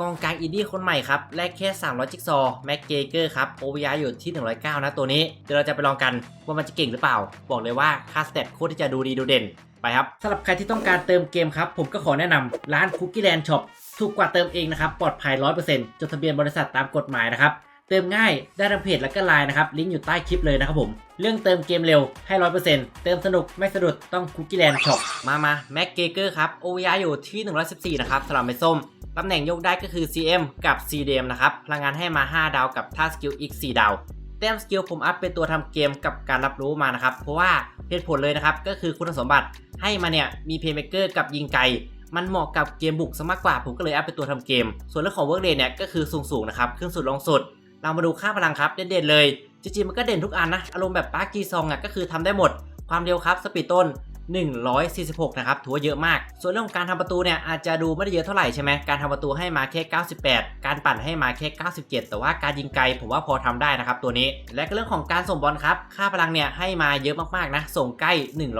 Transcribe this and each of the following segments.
กองกลางอินดี้คนใหม่ครับแลกแค่300จิ๊กซอว์แม็กเกเกอร์ครับโอเวอร์อยู่ที่ 109 นะตัวนี้ เดี๋ยวเราจะไปลองกันว่ามันจะเก่งหรือเปล่า บอกเลยว่าค่าสเตตโคตรที่จะดูดีดูเด่นไปครับสำหรับใครที่ต้องการเติมเกมครับ ผมก็ขอแนะนำร้านคุกกี้แลนด์ช็อปถูกกว่าเติมเองนะครับปลอดภัย 100%จดทะเบียนบริษัทตามกฎหมายนะครับเติมง่ายได้ทางเพจและก็ไลน์นะครับลิงก์อยู่ใต้คลิปเลยนะครับผมเรื่องเติมเกมเร็วให้100%เติมสนุกไม่สะดุดต้องคุกกี้แลนด์ช็อปมามาแม็กเกเกอร์ครับโอวอร์อยู่ที่ 114 นะครับสำหรับไม่ส้ม ตำแหน่งยกได้ก็คือ CM กับ CDM นะครับพลังงานให้มา 5 ดาวกับท่าสกิลอีก 4 ดาวแต้มสกิลผมอัพเป็นตัวทำเกมกับการรับรู้มานะครับ เพราะว่าเหตุผลเลยนะครับ ก็คือคุณสมบัติให้มาเนี่ย มีเพย์เม k เกอร์กับยิงไกล มันเหมาะกับเกมบุกซะมากกว่า ผมก็เลยอัพเป็นตัวทำเกม ส่วนเรื่องของเวิร์กเดย์เนี่ย ก็คือสูงๆนะครับ ขึ้นสุดลงสุด เรามาดูค่าพลังครับ เด่นๆเลย จริงๆ มันก็เด่นทุกอันนะ อารมณ์แบบปาร์กีซองอะก็คือทำได้หมด ความเร็วครับ สปีดต้น 146 นะครับถือว่าเยอะมาก ส่วนเรื่องของการทำประตูเนี่ยอาจจะดูไม่ได้เยอะเท่าไหร่ใช่ไหมการทำประตูให้มาแค่ 98 การปั่นให้มาแค่ 97 แต่ว่าการยิงไกลผมว่าพอทำได้นะครับตัวนี้ และก็เรื่องของการส่งบอลครับ ค่าพลังเนี่ยให้มาเยอะมากๆนะ ส่งใกล้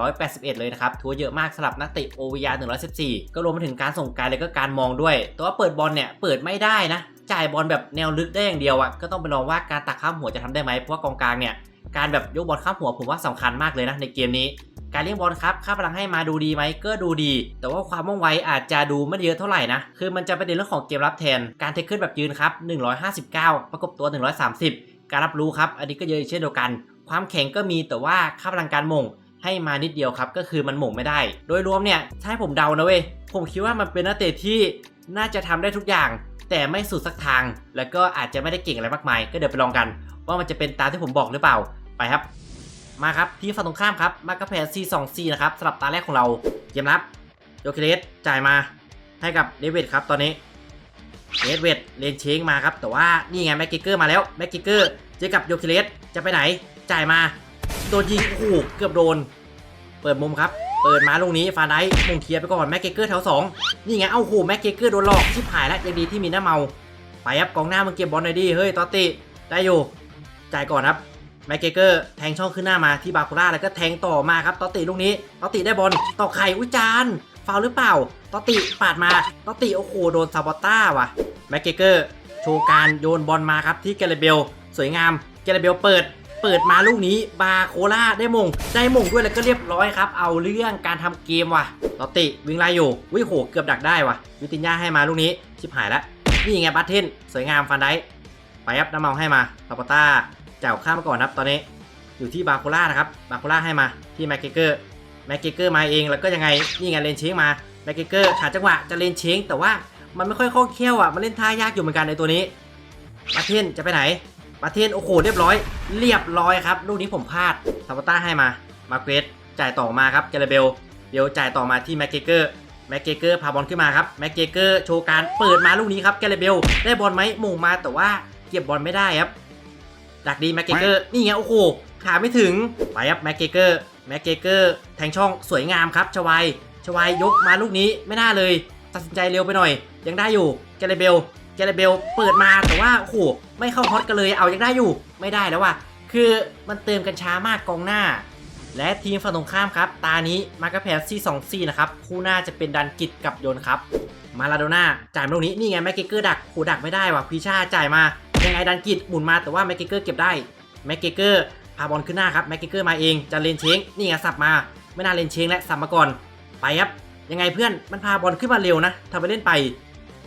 181 เลยนะครับถือว่าเยอะมากสำหรับนักเตะ OVR 114 ก็รวมไปถึงการส่งไกลแล้วก็การมองด้วย แต่ว่าเปิดบอลเนี่ยเปิดไม่ได้นะจ่ายบอลแบบแนวลึกได้อย่างเดียวอะ่ะก็ต้องไปลองว่าการตักข้ามหัวจะทำได้ไหมเพราะว่ากองกลางเนี่ย การแบบยกบอลข้ามหัวผมว่าสำคัญมากเลยนะในเกมนี้ การเลี้ยงบอลครับค่าพลังให้มาดูดีไหมก็ดูดี แต่ว่าความว่องไวอาจจะดูไม่เยอะเท่าไหร่นะ คือมันจะไปในเรื่องของเกมรับแทน การเทคขึ้นแบบยืนครับ 159 ประกบตัว 130 การรับรู้ครับ อันนี้ก็เยอะเช่นเดียวกัน ความแข็งก็มีแต่ว่าค่าพลังการม่งให้มานิดเดียวครับ ก็คือมันหม่งไม่ได้ โดยรวมเนี่ยถ้าให้ผมเดานะเว้ยผมคิดว่ามันเป็นนักเตะที่น่าจะทำได้ทุกอย่าง แต่ไม่สุดสักทาง แล้วก็อาจจะไม่ได้เก่งอะไรมากมาย ก็เดี๋ยวไปลองกัน ว่ามันจะเป็นตามที่ผมบอกหรือเปล่า ไปครับ มาครับทีมฝั่งตรงข้ามครับ มากระแพน C2C นะครับสำหรับตาแรกของเราเกมรับโยเคเลสจ่ายมาให้กับเดวิดครับตอนนี้เดวิดเลนเชงมาครับ แต่ว่านี่ไงแม็กกิเกอร์มาแล้วแม็กกิเกอร์เจอกับโยเคเลสจะไปไหนจ่ายมาโดนยิงโอ้โหเกือบโดน เปิดมุมครับเปิดมาลูกนี้ฟาไดมงเคลียร์ไปก่อนแม็กเกเกอร์แถวสองนี่ไงเอ้าโหแม็กเกเกอร์โดนหลอกชิบหายแล้วยังดีที่มีหน้าเมา ไปครับกองหน้ามึงเก็บบอลหน่อยดิเฮ้ยตอติได้อยู่จ่ายก่อนครับ แม็กเกอร์แทงช่องขึ้นหน้ามาที่บาคูล่าแล้วก็แทงต่อมาครับตอติลูกนี้ตอติได้บอลต่อไข่อุ้ยจานฟาวหรือเปล่าตอติปาดมาตอติโอ้โหโดนซาบอต้าว่ะแม็กเกอร์โชว์การโยนบอลมาครับที่แกเรเบล สวยงามแกเรเบลเปิด เปิดมาลูกนี้บาโคล่าได้มง ได้มงด้วยแล้วก็เรียบร้อยครับ เอาเรื่องการทำเกมว่ะตอติวิ่งไล่อยู่วิ่งโหเกือบดักได้ว่ะ วิตินยาให้มาลูกนี้ชิบหายแล้วนี่ไงบัตเทนสวยงามฟันได้ไปครับน้ำเมาให้มาลาปต้า จ้าข้ามมาก่อนครับ ตอนนี้อยู่ที่บาโคล่านะครับบาโคล่าให้มาที่แม็กเกเกอร์แม็กเกเกอร์มาเองแล้วก็ยังไงนี่ไงเลนเชงมาแม็กเกเกอร์หาจังหวะจะเลนเชงแต่ว่ามันไม่ค่อยคล่องแคล่วอะมันเล่นท่ายากอยู่เหมือนกันในตัวนี้มาเทนจะไปไหนมาเทนโอ้โหเรียบร้อย เรียบร้อยครับลูกนี้ผมพลาดซาบต้าให้มามาเกรสจ่ายต่อมาครับเจเรเบลเดี๋ยวจ่ายต่อมาที่แม็กเกเกอร์แม็กเกเกอร์พาบอลขึ้นมาครับแม็กเกเกอร์โชว์การเปิดมาลูกนี้ครับเจเรเบลได้บอลไหมมงมาแต่ว่าเก็บบอลไม่ได้ครับ ดักดีแม็กเกเกอร์นี่ไงโอ้โหขาไม่ถึงไปครับแม็กเกเกอร์แม็กเกเกอร์แทงช่องสวยงามครับชวายชวายยกมาลูกนี้ไม่น่าเลย ตัดสินใจเร็วไปหน่อย ยังได้อยู่แกเรเบลแกเรเบลเปิดมาแต่ว่าโอ้โหไม่เข้าฮอตกันเลยเอายังได้อยู่ไม่ได้แล้วว่ะคือมันเติมกันช้ามากกองหน้า และทีมฝั่งตรงข้ามครับ ตานี้มากระแพนซีสองซีนะครับคู่หน้าจะเป็นดันกิจกับโยนครับมาลาโดน่าจ่ายมาลูกนี้นี่ไงแม็กเกเกอร์ดักโหดักไม่ได้ว่ะพีชาจ่ายมา ยังไงดันกิจหมุนมาแต่ว่าแม็กเกอร์เก็บได้แม็กเกอร์พาบอลขึ้นหน้าครับแม็กเกอร์มาเองจะเลนเชงนี่ไงสับมาไม่น่าเลนเชงและสับมาก่อนไปครับยังไงเพื่อนมันพาบอลขึ้นมาเร็วนะทำไปเล่นไป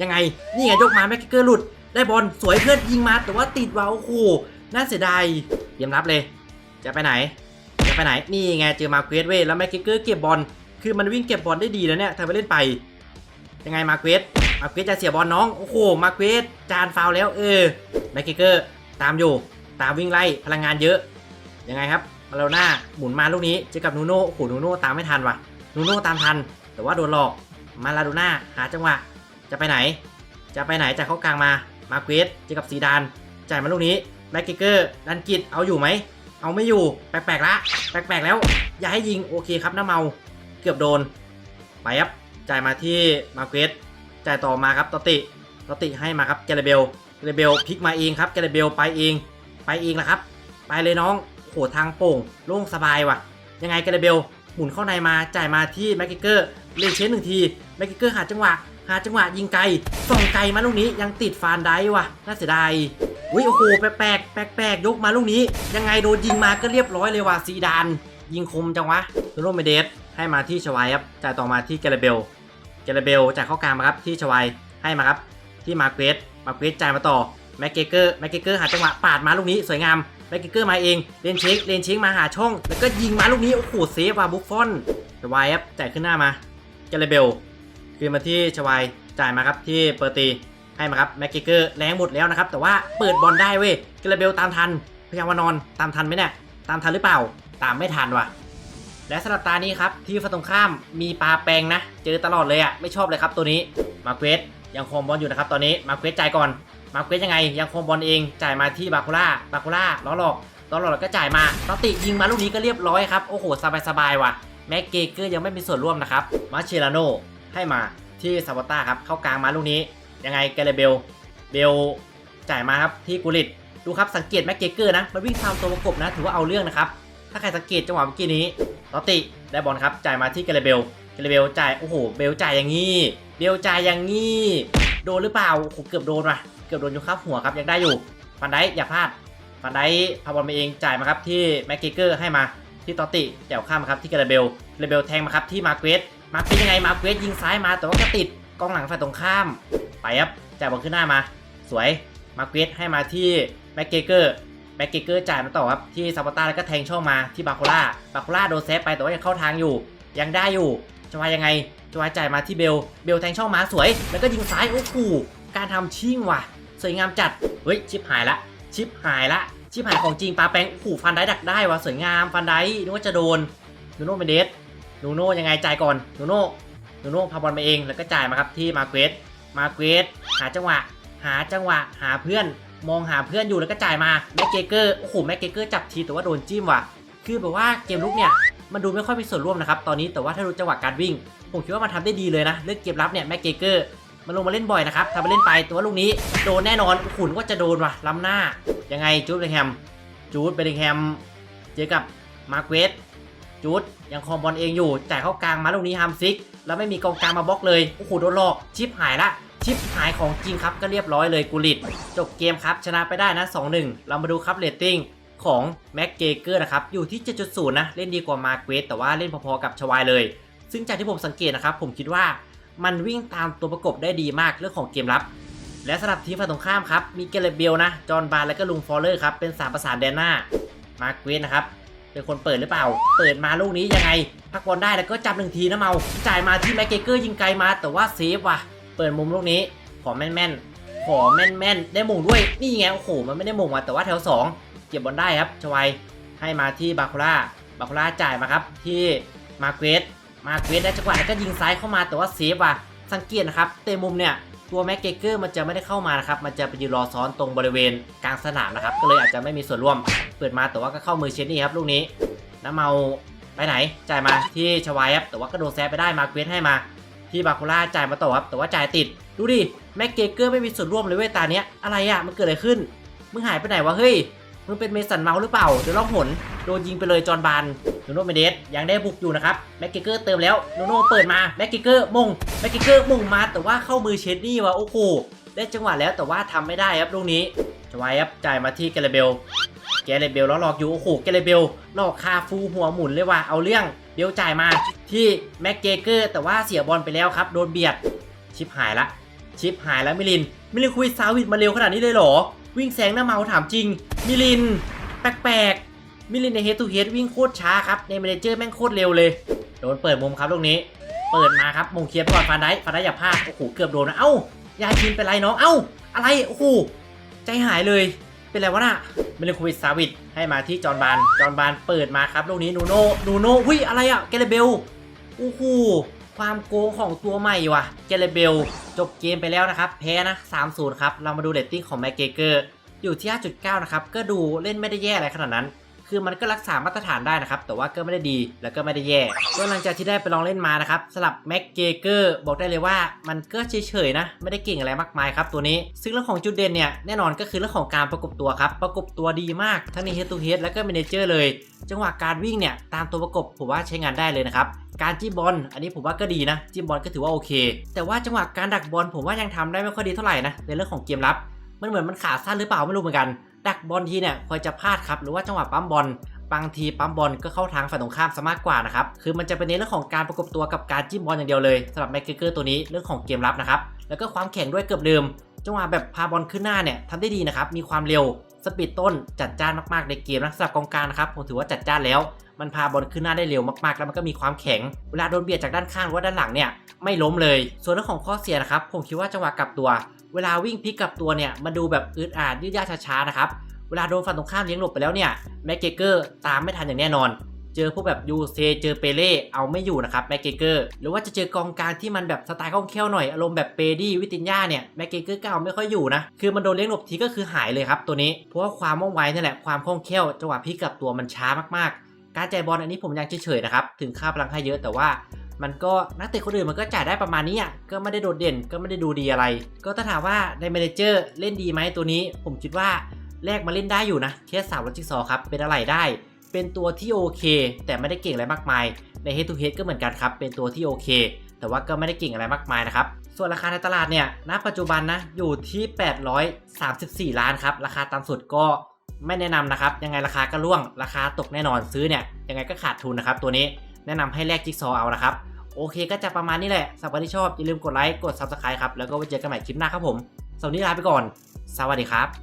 ยังไงนี่ไงยกมาแม็กเกอร์หลุด ได้บอลสวยเพื่อนยิงมาแต่ว่าติดว่ะโอ้โหน่าเสียดายเตรียมรับเลย จะไปไหน จะไปไหนนี่ไงเจอมาเควสเว้แล้วแม็กเกเกอร์เก็บบอลคือมันวิ่งเก็บบอลได้ดีแล้วเนี่ยทำไปเล่นไป ยังไงมาเควส มาเควสจะเสียบอลน้อง โอ้โห มาเควสจานฟาวแล้วเออแม็กเกเกอร์ ตามอยู่ ตามวิ่งไล่พลังงานเยอะ ยังไงครับมาเลวหน้าหมุนมาลูกนี้เจอกับนูโน่โอ้โหนูโน่ตามไม่ทันว่ะนูโน่ตามทัน แต่ว่าโดนหลอก มาลาดูน่าหาจังหวะ จะไปไหน จะไปไหนจะเข้ากลางมา มาเควสเจอกับซีดาน จ่ายมาลูกนี้แม็กเกเกอร์ดันกิดเอาอยู่ไหม เอาไม่อยู่ แปลกๆละ แปลกๆแล้ว อย่าให้ยิง โอเคครับน้าเมา เกือบโดน ไปครับ จ่ายมาที่มาเควส จ่ายต่อมาครับตติตติให้มาครับเจเรเบลเจเรเบลพลิกมาเองครับเจเรเบลไปเองไปเองละครับ ไปเลยน้องโหทางโป่งโล่งสบายว่ะ ยังไงเจเรเบลหมุนเข้าในมาจ่ายมาที่แม็กกิเกอร์เลเชนหนึ่งทีแม็กกิเกอร์หาจังหวะหาจังหวะยิงไกลส่องไกลมาลูกนี้ยังติดฟานได้ว่ะน่าเสียดายอุ้ยโอ้โหแปลกแปลกยกมาลูกนี้ ยังไงโดนยิงมาก็เรียบร้อยเลยว่ะซีดาน ยิงคมจังวะโรเมเดสให้มาที่ชวายครับจ่ายต่อมาที่เกเรเบล เกเรเบลจ่ายเข้ากลางมาครับที่ชวายให้มาครับที่มาเกรสมาเกรสจ่ายมาต่อแม็กเกเกอร์แม็กเกเกอร์หาจังหวะปาดมาลูกนี้สวยงามแม็กเกเกอร์มาเองเลนเช็คเลนเช็คมาหาช่อง แล้วก็ยิงมาลูกนี้โอ้โหเซฟว่ะบุฟฟอนชวายครับจ่ายขึ้นหน้ามาเกเรเบลคืนมาที่ชวายจ่ายมาครับที่เปอร์ตีให้มาครับแม็กเกเกอร์แรงหมดแล้วนะครับแต่ว่าเปิดบอลได้เว้ยเกเรเบลตามทันพยายามวานอนตามทันไหมเนี่ยตามทันหรือเปล่า ตามไม่ทันว่ะ และสำหรับตานี้ครับที่ฝั่งตรงข้ามมีปลาแปลงนะ เจอตลอดเลยอะ่ะไม่ชอบเลยครับตัวนี้มาเควสยังคงบอลอยู่นะครับตอนนี้มาเควสจ่ายก่อนมาเควสยังไง ยังคงบอลเองจ่ายมาที่บาคูล่าบาคูล่าล้อหลอกล้อหลอกก็จ่ายมาตอติยิงมาลูกนี้ก็เรียบร้อยครับโอ้โหสบายสบายว่ะแม็กเกเกอร์ยังไม่มีส่วนร่วมนะครับมาเชลาโนให้มาที่ซาบต้าครับเข้ากลางมาลูกนี้ยังไงเกเรเบลเบลจ่ายมาครับที่กุลิตดูครับสังเกตแม็กเกเกอร์นะมันวิ่งตามตัวประกบนะถือว่าเอาเรื่องนะครับ ถ้าใครสังเกตจังหวะเมื่อกี้นี้ตอติได้บอลครับจ่ายมาที่เกเรเบลเกเรเบลจ่ายโอ้โหเบลจ่ายอย่างงี้เบลจ่ายอย่างงี้โดนหรือเปล่าโอ้โหเกือบโดนว่ะเกือบโดนอยู่ครับหัวครับยังได้อยู่ฟันไดอย่าพลาดฟันไดพาบอลมาเองจ่ายมาครับที่แม็กเกเกอร์ให้มาที่ตอติแจวข้ามมาครับที่เกเรเบลเกเรเบลแทงมาครับที่มาเกรสมาเกรสยังไงมาเกรสยิงซ้ายมาแต่ว่าก็ติดกองหลังฝ่ายตรงข้ามไปครับจ่ายบอลขึ้นหน้ามา สวยมาเกรสให้มาที่แม็กเกเกอร์ แบ็กเกเกอร์จ่ายมาต่อครับที่ซาบต้าแล้วก็แทงช่องมาที่บาโคล่าบาโคล่าโดนเซฟไปแต่ว่ายังเข้าทางอยู่ ยังได้อยู่จะว่ายังไงจะว่าจ่ายมาที่เบล เบลแทงช่องมาสวย แล้วก็ยิงซ้ายโอ้โหการทำชิ่งว่ะ สวยงามจัดเฮ้ยชิปหายละชิปหายละชิปหายของจริงปลาแปงโอ้โหฟันได้ดักได้ว่ะสวยงามฟันได้นึกว่าจะโดนนูโน่เมเดสนูโน่ยังไงจ่ายก่อนนูโน่นูโน่พาบอลมาเองแล้วก็จ่ายมาครับที่มาเกรสมาเกรสหาจังหวะ หาจังหวะหาเพื่อน มองหาเพื่อนอยู่แล้วก็จ่ายมาแม็กเกเกอร์โอ้โหแม็กเกเกอร์จับทีแต่ว่าโดนจิ้มว่ะ คือแบบว่าเกมลุกเนี่ยมันดูไม่ค่อยมีส่วนร่วมนะครับตอนนี้แต่ว่าถ้ารู้จังหวะการวิ่ง ผมคิดว่ามันทำได้ดีเลยนะเรื่องเกมรับเนี่ยแม็กเกเกอร์มันลงมาเล่นบ่อยนะครับทำไปเล่นไปแต่ว่าลูกนี้โดนแน่นอนขุนว่าจะโดนว่ะล้ำหน้ายังไงจูดเบลิงแฮมจูดเบลิงแฮมเจอกับมาร์เกสจูดยังคอมบอลเองอยู่จ่ายเข้ากลางมาลูกนี้ฮัมซิก แล้วไม่มีกองกลางมาบล็อกเลยโอ้โหโดนหลอกชิปหายละ ชิปหายของจริงครับก็เรียบร้อยเลยกุลิตจบเกมครับชนะไปได้นะ2-1 เรามาดูครับเรตติ้งของแม็กเกเกอร์นะครับอยู่ที่ 7.0 นะ เล่นดีกว่ามาเกรสแต่ว่าเล่นพอๆกับชวายเลย ซึ่งจากที่ผมสังเกตนะครับ ผมคิดว่ามันวิ่งตามตัวประกบได้ดีมากเรื่องของเกมรับ และสำหรับทีมฝั่งตรงข้ามครับ มีเกเรเบลนะ จอห์นบาร์และก็ลุงฟอลเลอร์ครับ เป็น3ประสานแดนหน้า มาเกรสนะครับ เป็นคนเปิดหรือเปล่า เปิดมาลูกนี้ยังไง พักบอลได้แล้วก็จับหนึ่งทีนะเมา จ่ายมาที่แม็กเกเกอร์ยิงไกลมาแต่ว่าเซฟว่ะ เปิดมุมลูกนี้ ขอแม่นๆ ขอแม่นๆ ได้มงด้วย นี่ไง โอ้โห มันไม่ได้มงมาแต่ว่าแถว 2 เก็บบอลได้ครับ ชวัย ให้มาที่บาคูล่า บาคูล่าจ่ายมาครับ ที่มาเกรสมาเกรสได้จังหวะแล้วก็ยิงซ้ายเข้ามา แต่ว่าเซฟว่ะ สังเกตนะครับ เตะมุมเนี่ย ตัวแม็กเกเกอร์มันจะไม่ได้เข้ามานะครับ มันจะไปยืนรอซ้อนตรงบริเวณกลางสนามนะครับ ก็เลยอาจจะไม่มีส่วนร่วม เปิดมาแต่ว่าก็เข้ามือเชนนี่ครับลูกนี้น้ำเมาไปไหน จ่ายมาที่ชวายครับแต่ว่าก็โดนแซฟไปได้มาเกรสให้มา ที่บาคูล่าจ่ายมาต่อครับแต่ว่าจ่ายติด ดูดิแม็กเกเกอร์ไม่มีส่วนร่วมเลยเว้ยตาเนี้ยอะไรอะมันเกิดอะไรขึ้นมึงหายไปไหนวะเฮ้ยมึงเป็นเมสันเมาหรือเปล่าเดี๋ยวลองหนโดนยิงไปเลยจอนบานโนโนเมเดสยังได้บุกอยู่นะครับแม็กเกเกอร์เติมแล้วโนโนเปิดมาแม็กเกเกอร์มงแม็กเกเกอร์มงมาแต่ว่าเข้ามือเชดนี่ว่ะโอ้โหได้จังหวะแล้วแต่ว่าทำไม่ได้ครับลูกนี้ชวายครับจ่ายมาที่เกเรเบลแกเรเบลแล้วหลอกอยู่โอ้โหแกเรเบลหลอกคาฟูหัวหมุนเลยว่ะเอาเรื่อง เบลจ่ายมาที่แม็กเกเกอร์แต่ว่าเสียบอลไปแล้วครับ โดนเบียด ชิปหายละ ชิปหายแล้วมิลิน มิลินคุยซาวิดมาเร็วขนาดนี้เลยเหรอ วิ่งแซงหน้าเมาถามจริง มิลิน แปลกๆ มิลินในเฮดทูเฮดวิ่งโคตรช้าครับ ในเมเนเจอร์แม่งโคตรเร็วเลย โดนเปิดมุมครับลูกนี้ เปิดมาครับมงเคียร์ไปก่อนฟันได้ฟันได้อย่าพลาด โอ้โหเกือบโดนนะ เอ้ายายชินเป็นไรน้อง เอ้า อะไร โอ้โหใจหายเลย เป็นไรวะน่ะเมลินคุยซาวิดให้มาที่จอร์นบานจอร์นบานเปิดมาครับลูกนี้นูโน่นูโน่หุ้ยอะไรอะเกเลเบลโอ้โหความโกงของตัวใหม่ว่ะเกเลเบลจบเกมไปแล้วนะครับ แพ้นะ 3-0 ครับ เรามาดูเรตติ้งของแม็กเกเกอร์อยู่ที่ 5.9 นะครับ ก็ดูเล่นไม่ได้แย่อะไรขนาดนั้น คือมันก็รักษามาตรฐานได้นะครับ แต่ว่าก็ไม่ได้ดีแล้วก็ไม่ได้แย่ก็หลังจากที่ได้ไปลองเล่นมานะครับสลับแม็กเกเกอร์บอกได้เลยว่ามันก็เฉยๆนะ ไม่ได้เก่งอะไรมากมายครับตัวนี้ ซึ่งเรื่องของจุดเด่นเนี่ยแน่นอนก็คือเรื่องของการประกบตัวครับประกบตัวดีมากทั้งใน head to head แล้วก็ manager เลย จังหวะการวิ่งเนี่ยตามตัวประกบผมว่าใช้งานได้เลยนะครับการจิ้มบอล อันนี้ผมว่าก็ดีนะ จิ้มบอลก็ถือว่าโอเค แต่ว่าจังหวะการดักบอลผมว่ายังทำได้ไม่ค่อยดีเท่าไหร่นะในเรื่องของเกมรับ มันเหมือนมันขาสั้นหรือเปล่าไม่รู้เหมือนกัน ดักบอลทีเนี่ยคอยจะพลาดครับหรือว่าจังหวะปั๊มบอลบางทีปั๊มบอลก็เข้าทางฝ่ายตรงข้ามซะมากกว่านะครับคือมันจะเป็นในเรื่องของการประกบตัวกับการจิ้มบอลอย่างเดียวเลยสำหรับแม็กเกอร์ตัวนี้เรื่องของเกมรับนะครับแล้วก็ความแข็งด้วยเกือบลืมจังหวะแบบพาบอลขึ้นหน้าเนี่ยทำได้ดีนะครับมีความเร็ว สปีดต้นจัดจ้านมากๆในเกมนะสำหรับกองกลางนะครับผมถือว่าจัดจ้านแล้ว มันพาบอลขึ้นหน้าได้เร็วมากๆ แล้วมันก็มีความแข็ง เวลาโดนเบียดจากด้านข้างหรือว่าด้านหลังเนี่ยไม่ล้มเลย ส่วนเรื่องของข้อเสียนะครับผมคิดว่าจังหวะกลับตัว เวลาวิ่งพลิกกลับตัวเนี่ยมันดูแบบอึดอัดยืดยาช้าๆนะครับเวลาโดนฝั่งตรงข้ามเลี้ยงหลบไปแล้วเนี่ยแม็กเกอร์ตามไม่ทันอย่างแน่นอน เจอพวกแบบยูเซเจอเปเล่เอาไม่อยู่นะครับแม็กเกเกอร์หรือว่าจะเจอกองกลางที่มันแบบสไตล์คล่องแคล่วหน่อยอารมณ์แบบเปดี้วิตินยาเนี่ยแม็กเกเกอร์ก็เอาไม่ค่อยอยู่นะคือมันโดนเลี้ยงหลบทีก็คือหายเลยครับตัวนี้เพราะว่าความว่องไวนี่แหละความคล่องแคล่วจังหวะพลิกกับตัวมันช้ามากๆ การจ่ายบอลอันนี้ผมยังเฉยๆนะครับถึงค่าพลังให้เยอะแต่ว่ามันก็นักเตะคนอื่นมันก็จ่ายได้ประมาณนี้อะก็ไม่ได้โดดเด่นก็ไม่ได้ดูดีอะไร ก็ถ้าถามว่าในเมเนเจอร์เล่นดีไหมตัวนี้ ผมคิดว่าแลกมาเล่นได้อยู่นะแค่สามวันจิกซอว์ครับเป็นอะไรได้ เป็นตัวที่โอเค แต่ไม่ได้เก่งอะไรมากมาย ใน Head to Head ก็เหมือนกันครับ เป็นตัวที่โอเค แต่ว่าก็ไม่ได้เก่งอะไรมากมายนะครับ ส่วนราคาในตลาดเนี่ย ณ ปัจจุบันนะ อยู่ที่ 834 ล้านครับ ราคาต่ำสุดก็ไม่แนะนำนะครับ ยังไงราคาก็ร่วง ราคาตกแน่นอนซื้อเนี่ย ยังไงก็ขาดทุนนะครับ ตัวนี้ แนะนำให้แลกจิ๊กซอว์เอานะครับ โอเคก็จะประมาณนี้แหละสำหรับที่ชอบอย่าลืมกดไลค์ กด Subscribe ครับ แล้วก็ไว้เจอกันใหม่คลิปหน้าครับผมสวันนี้ลาไปก่อน สวัสดีครับ